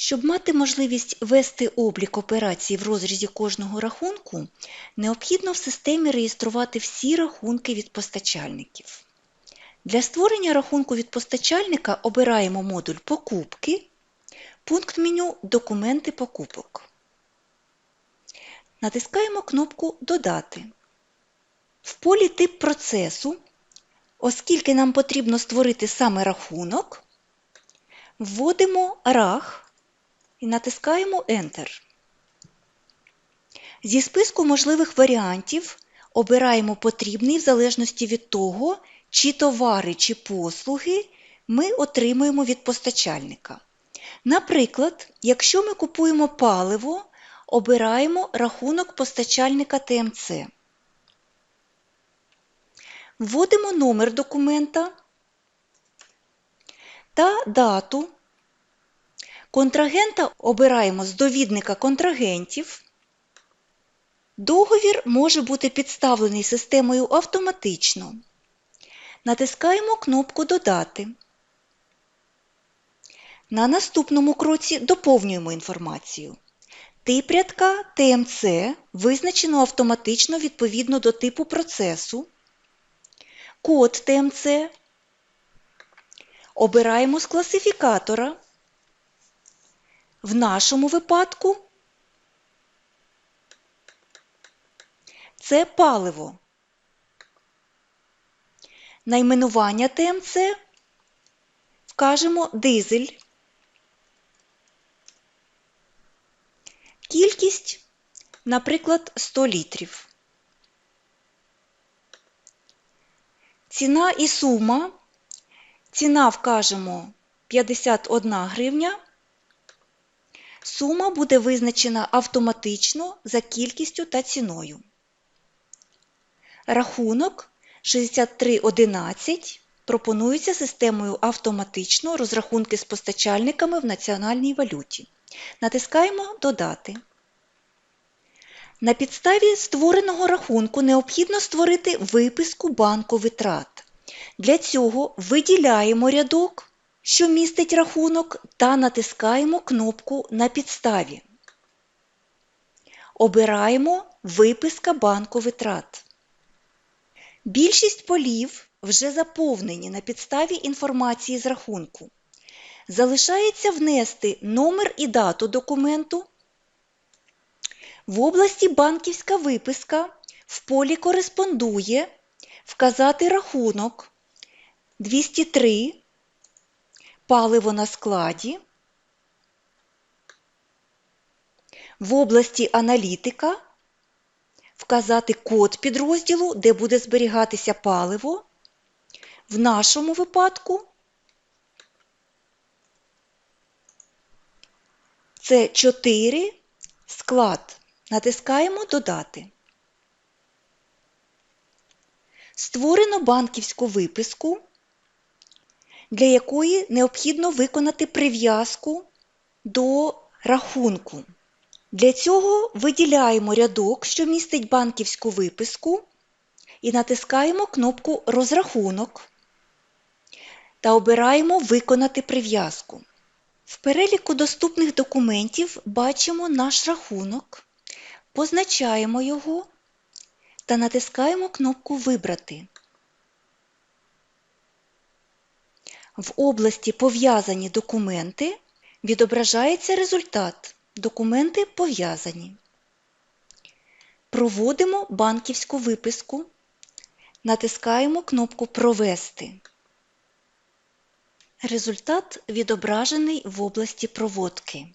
Щоб мати можливість вести облік операцій в розрізі кожного рахунку, необхідно в системі реєструвати всі рахунки від постачальників. Для створення рахунку від постачальника обираємо модуль Покупки, пункт меню Документи покупок. Натискаємо кнопку Додати. В полі Тип процесу, оскільки нам потрібно створити саме рахунок, вводимо RAH і натискаємо Enter. Зі списку можливих варіантів обираємо потрібний в залежності від того, чи товари чи послуги ми отримуємо від постачальника. Наприклад, якщо ми купуємо паливо, обираємо рахунок постачальника ТМЦ. Вводимо номер документа та дату. Контрагента обираємо з довідника контрагентів. Договір може бути підставлений системою автоматично. Натискаємо кнопку Додати. На наступному кроці доповнюємо інформацію. Тип рядка ТМЦ визначено автоматично відповідно до типу процесу. Код ТМЦ. Обираємо з класифікатора. В нашому випадку це паливо. Найменування ТМЦ вкажемо дизель. Кількість, наприклад, 100 літрів. Ціна і сума. Ціна вкажемо 51 гривня. Сума буде визначена автоматично за кількістю та ціною. Рахунок 6311 пропонується системою автоматично розрахунки з постачальниками в національній валюті. Натискаємо Додати. На підставі створеного рахунку необхідно створити виписку банку витрат. Для цього виділяємо рядок, що містить рахунок, та натискаємо кнопку На підставі. Обираємо Виписка банку витрат. Більшість полів вже заповнені на підставі інформації з рахунку. Залишається внести номер і дату документу. В області банківська виписка в полі кореспондує вказати рахунок 203 паливо на складі. В області аналітика вказати код підрозділу, де буде зберігатися паливо. В нашому випадку це 4 склад. Натискаємо Додати. Створено банківську виписку, для якої необхідно виконати прив'язку до рахунку. Для цього виділяємо рядок, що містить банківську виписку, і натискаємо кнопку Розрахунок та обираємо Виконати прив'язку. В переліку доступних документів бачимо наш рахунок, позначаємо його та натискаємо кнопку Вибрати. В області Пов'язані документи відображається результат. Документи пов'язані. Проводимо банківську виписку. Натискаємо кнопку Провести. Результат відображений в області проводки.